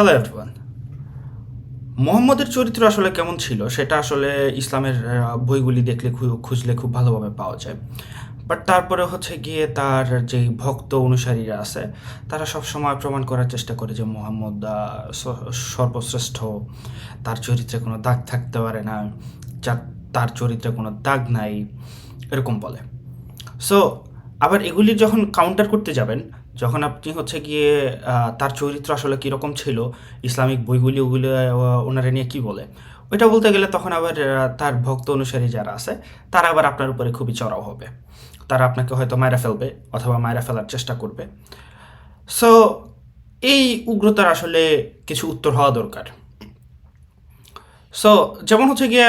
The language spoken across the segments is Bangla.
হ্যালো এভরিওয়ান মোহাম্মদের চরিত্র আসলে কেমন ছিল, সেটা আসলে ইসলামের বইগুলি দেখলে খুঁজলে খুব ভালোভাবে পাওয়া যায়। বাট তারপরে হচ্ছে গিয়ে তার যেই ভক্ত অনুসারীরা আছে, তারা সব সময় প্রমাণ করার চেষ্টা করে যে মোহাম্মদ সর্বশ্রেষ্ঠ। তার চরিত্রে কোনো দাগ থাকতে পারে না যার তার চরিত্রে কোনো দাগ নাই, এরকম বলে। সো আবার এগুলি যখন কাউন্টার করতে যাবেন যখন আপনি হচ্ছে গিয়ে তার চরিত্র আসলে কীরকম ছিল, ইসলামিক বইগুলি ওগুলো ওনারা নিয়ে কী বলে? ওইটা বলতে গেলে তখন আবার তার ভক্ত অনুসারী যারা আছে, তারা আবার আপনার উপরে খুবই চড়াও হবে। তারা আপনাকে হয়তো মায়েরা ফেলবে অথবা মায়েরা ফেলার চেষ্টা করবে। সো এই উগ্রতার আসলে কিছু উত্তর হওয়া দরকার। সো যেমন হচ্ছে গিয়ে,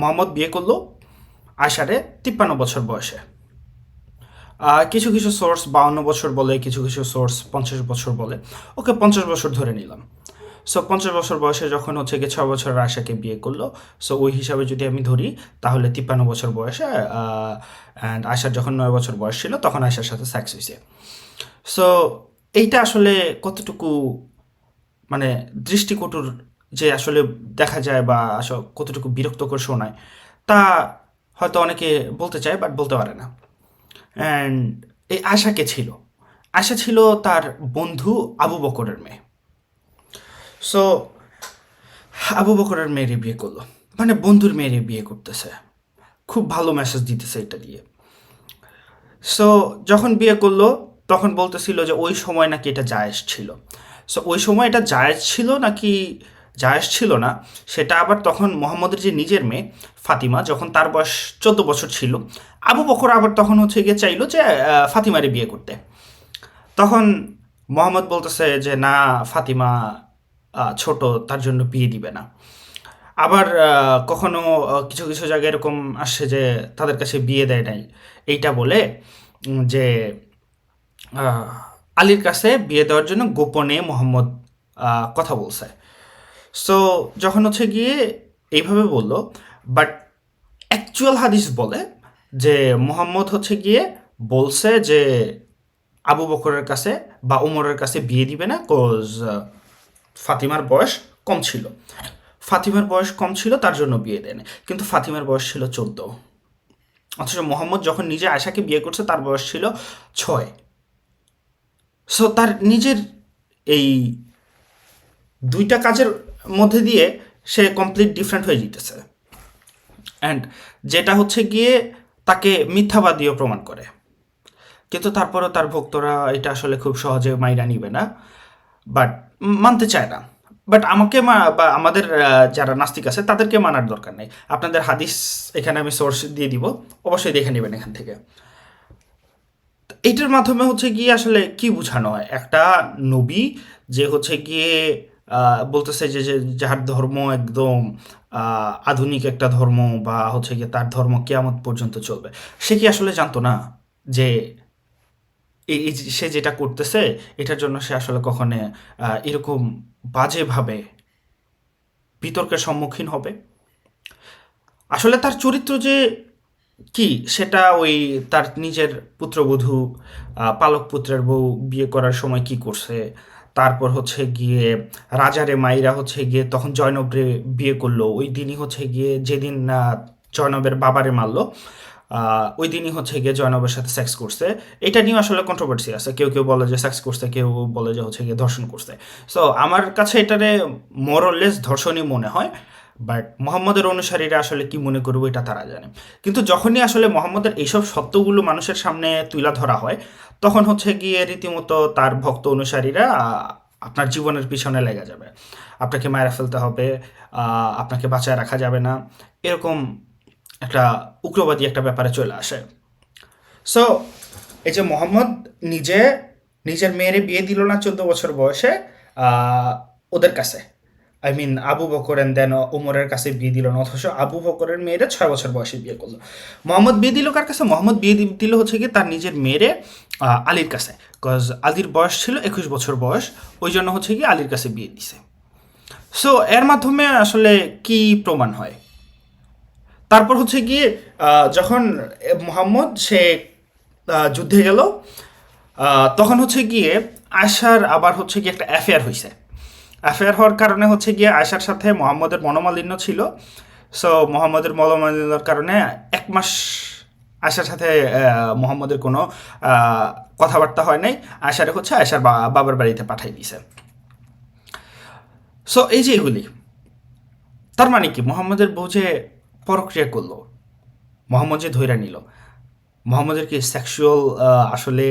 মোহাম্মদ বিয়ে করল আষাঢ়ে তিপ্পান্ন বছর বয়সে। কিছু কিছু সোর্স বাউন্ন বছর বলে, কিছু কিছু সোর্স পঞ্চাশ বছর বলে। ওকে, পঞ্চাশ বছর ধরে নিলাম। সো পঞ্চাশ বছর বয়সে যখন হচ্ছে গিয়ে ছয় বছর আশাকে বিয়ে করল সো ওই হিসাবে যদি আমি ধরি, তাহলে তিপ্পান্ন বছর বয়সে অ্যান্ড আশার যখন নয় বছর বয়স ছিল, তখন আশার সাথে সেক্স হয়েছে। সো এইটা আসলে কতটুকু মানে দৃষ্টিকটুর যে আসলে দেখা যায় বা আসলে কতটুকু বিরক্তকর শোনায়, তা হয়তো অনেকে বলতে চায় বাট বলতে পারে না। অ্যান্ড এই আশাকে ছিল? আশা ছিল তার বন্ধু আবু বকরের মেয়ে। সো আবু বকরের মেয়েরে বিয়ে করল। মানে বন্ধুর মেয়েরে বিয়ে করতেছে। খুব ভালো মেসেজ দিতেছে এটা দিয়ে। সো যখন বিয়ে করল, তখন বলতেছিল যে ওই সময় নাকি এটা জায়েজ ছিল। সো ওই সময় এটা জায়েজ ছিল নাকি জায়েজ ছিল না, সেটা আবার তখন মোহাম্মদের যে নিজের মেয়ে ফাতিমা, যখন তার বয়স চোদ্দ বছর ছিল, আবু বকর আবার তখন হচ্ছে গিয়ে চাইলো যে ফাতিমারে বিয়ে করতে। তখন মোহাম্মদ বলতেছে যে, না, ফাতিমা ছোট, তার জন্য বিয়ে দিবে না। আবার কখনো কিছু কিছু জায়গায় এরকম আসছে যে, তাদের কাছে বিয়ে দেয় নাই। এইটা বলে যে আলীর কাছে বিয়ে দেওয়ার জন্য গোপনে মোহাম্মদ কথা বলছে। সো যখন হচ্ছে গিয়ে এইভাবে বলল বাট অ্যাকচুয়াল হাদিস বলে যে মোহাম্মদ হচ্ছে গিয়ে বলছে যে আবু বকরের কাছে বা উমরের কাছে বিয়ে দিবে না কোজ ফাতিমার বয়স কম ছিল। ফাতিমার বয়স কম ছিল, তার জন্য বিয়ে দেয়নি কিন্তু ফাতিমার বয়স ছিল চোদ্দ। অথচ মোহাম্মদ যখন নিজে আয়সাকে বিয়ে করছে, তার বয়স ছিল ছয়। সো তার নিজের এই দুইটা কাজের মধ্যে দিয়ে সে কমপ্লিট ডিফারেন্ট হয়ে যেতেছে। অ্যান্ড যেটা হচ্ছে গিয়ে তাকে মিথ্যাবাদীও প্রমাণ করে। কিন্তু তারপরেও তার ভক্তরা এটা আসলে খুব সহজে মাইরা নিবে না। বাট মানতে চায় না। বাট আমাকে মা- বা আমাদের যারা নাস্তিক আছে, তাদেরকে মানার দরকার নেই। আপনাদের হাদিস এখানে আমি সোর্স দিয়ে দিব। অবশ্যই দেখে নেবেন এখান থেকে। তো এইটার মাধ্যমে হচ্ছে গিয়ে আসলে কি বোঝানো হয়? একটা নবী যে হচ্ছে গিয়ে বলতেছে যে যার ধর্ম একদম আধুনিক একটা ধর্ম বা হচ্ছে গিয়ে তার ধর্ম কেয়ামত পর্যন্ত চলবে। সে কি আসলে জানতো না যে এই সে যেটা করতেছে, এটার জন্য সে আসলে কখনো এরকম বাজেভাবে বিতর্কের সম্মুখীন হবে? আসলে তার চরিত্র যে কি, সেটা ওই তার নিজের পুত্রবধূ পালক পুত্রের বউ বিয়ে করার সময় কি করছে তারপর হচ্ছে গিয়ে রাজারে মাইরা হচ্ছে গিয়ে তখন জয়নবরে বিয়ে করল। ওই দিনই হচ্ছে গিয়ে যেদিন জয়নবের বাবারে মারলো ওই দিনই হচ্ছে গিয়ে জয়নবের সাথে সেক্স করছে। এটা নিয়ে আসলে কন্ট্রোভার্সি আছে। কেউ কেউ বলে যে সেক্স করছে, কেউ বলে যে হচ্ছে গিয়ে ধর্ষণ করছে। সো আমার কাছে এটারে মোরলেস ধর্ষণই মনে হয়। বাট মোহাম্মদের অনুসারীরা আসলে কি মনে করবে এটা তারা জানে। কিন্তু যখনই আসলে মোহাম্মদের এইসব সত্যগুলো মানুষের সামনে তুলা ধরা হয়, তখন হচ্ছে গিয়ে রীতিমতো তার ভক্ত অনুসারীরা আপনার জীবনের পিছনে লেগে যাবে। আপনাকে মায়েরা ফেলতে হবে আপনাকে বাঁচায় রাখা যাবে না। এরকম একটা উগ্রবাদী একটা ব্যাপারে চলে আসে। সো এই যে মোহাম্মদ নিজে, নিজের মেয়েরে বিয়ে দিল না চোদ্দ বছর বয়সে ওদের কাছে। I mean Abu Bakr and then উমরের কাছে বিয়ে দিল না, অথচ আবু বকরের মেয়েরে ছয় বছর বয়সে বিয়ে করল। মোহাম্মদ বিয়ে দিল কার কাছে? মোহাম্মদ বিয়ে দিল হচ্ছে কি তার নিজের মেয়েরে আলীর কাছে। কজ আলীর বয়স ছিল একুশ বছর বয়স, ওই জন্য হচ্ছে কি আলীর কাছে বিয়ে দিছে। সো এর মাধ্যমে আসলে কি প্রমাণ হয়? তারপর হচ্ছে গিয়ে যখন মোহাম্মদ, সে যুদ্ধে গেল তখন হচ্ছে গিয়ে আশার আবার হচ্ছে গিয়ে একটা অ্যাফেয়ার হয়েছে অ্যাফেয়ার হওয়ার কারণে হচ্ছে গিয়ে আয়সার সাথে মোহাম্মদের মনোমালিন্য ছিল। সো মোহাম্মদের মনোমালিন্যর কারণে এক মাস আয়সার সাথে মোহাম্মদের কোনো কথাবার্তা হয় নাই। আয়সারে হচ্ছে আয়সার বাবার বাড়িতে পাঠাই দিছে। সো এই যে এগুলি, তার মানে কি? মোহাম্মদের বউ যে পরক্রিয়া করল, মোহাম্মদ যে ধৈর্য নিল, মোহাম্মদের কি সেক্সুয়াল আসলে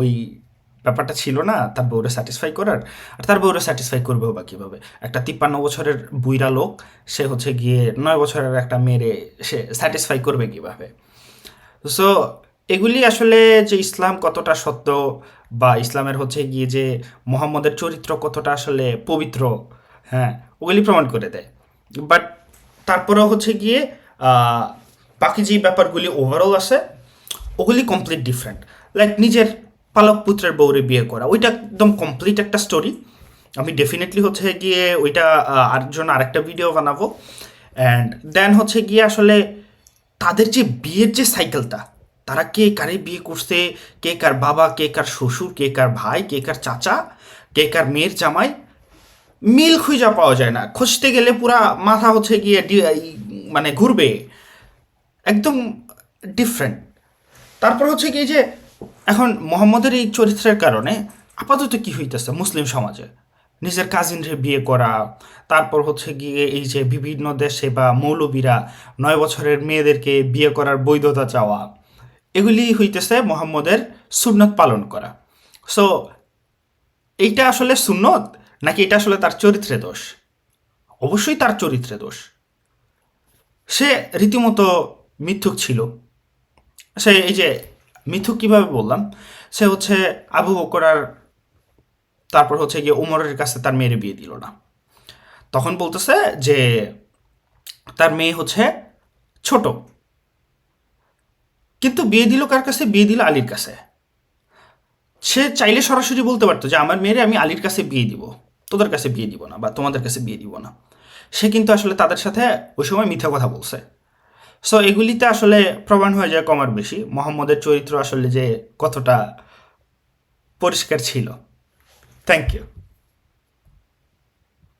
ওই ব্যাপারটা ছিল না, তার বউরে স্যাটিসফাই করার, আর তার বউরে স্যাটিসফাই করবেও বা কীভাবে? একটা তিপ্পান্ন বছরের বুইরা লোক, সে হচ্ছে গিয়ে নয় বছরের একটা মেয়েরে সে স্যাটিসফাই করবে কীভাবে? সো এগুলি আসলে যে ইসলাম কতটা সত্য বা ইসলামের হচ্ছে গিয়ে যে মোহাম্মদের চরিত্র কতটা আসলে পবিত্র হ্যাঁ ওগুলি প্রমাণ করে দেয়। বাট তারপরেও হচ্ছে গিয়ে বাকি যে ব্যাপারগুলি ওভারঅল আছে, ওগুলি কমপ্লিট ডিফারেন্ট লাইক নিজের পালক পুত্রের বউরে বিয়ে করা। ওইটা একদম কমপ্লিট একটা স্টোরি আমি ডেফিনেটলি হচ্ছে গিয়ে ওইটা আর জন্য আরেকটা ভিডিও বানাবো। অ্যান্ড দেন হচ্ছে গিয়ে আসলে তাদের যে বিয়ের যে সাইকেলটা তারা কে কারে বিয়ে করছে, কে কার বাবা, কে কার শ্বশুর, কে কার ভাই, কে কার চাচা, কে কার মেয়ের জামাই, মিল খুঁজা পাওয়া যায় না। খুঁজতে গেলে পুরা মাথা হচ্ছে গিয়ে মানে ঘুরবে। একদম ডিফারেন্ট তারপর হচ্ছে কি যে এখন মোহাম্মদের এই চরিত্রের কারণে আপাতত কি হইতেছে মুসলিম সমাজে? নিজের কাজিনরে বিয়ে করা, তারপর হচ্ছে গিয়ে এই যে বিভিন্ন দেশে বা মৌলবীরা নয় বছরের মেয়েদেরকে বিয়ে করার বৈধতা চাওয়া, এগুলি হইতেছে মোহাম্মদের সুন্নত পালন করা। সো এইটা আসলে সুন্নত নাকি এটা আসলে তার চরিত্রে দোষ? অবশ্যই তার চরিত্রে দোষ। সে রীতিমতো মিথ্যুক ছিল। সে এই যে মিথুক কীভাবে বললাম? সে হচ্ছে আবু বকরার, তারপর হচ্ছে গিয়ে উমরের কাছে তার মেয়ের বিয়ে দিল না। তখন বলতেছে যে তার মেয়ে হচ্ছে ছোট। কিন্তু বিয়ে দিল কার কাছে? বিয়ে দিল আলীর কাছে। সে চাইলে সরাসরি বলতে পারতো যে আমার মেয়েরে আমি আলীর কাছে বিয়ে দিব, তোদের কাছে বিয়ে দিব না বা তোমাদের কাছে বিয়ে দিব না। সে কিন্তু আসলে তাদের সাথে ওই সময় মিথ্যা কথা বলছে। সো এগুলিতে আসলে প্রমাণ হয়ে যায় কমার বেশি। মোহাম্মদের চরিত্র আসলে যে কতটা পরিষ্কার ছিল। Thank you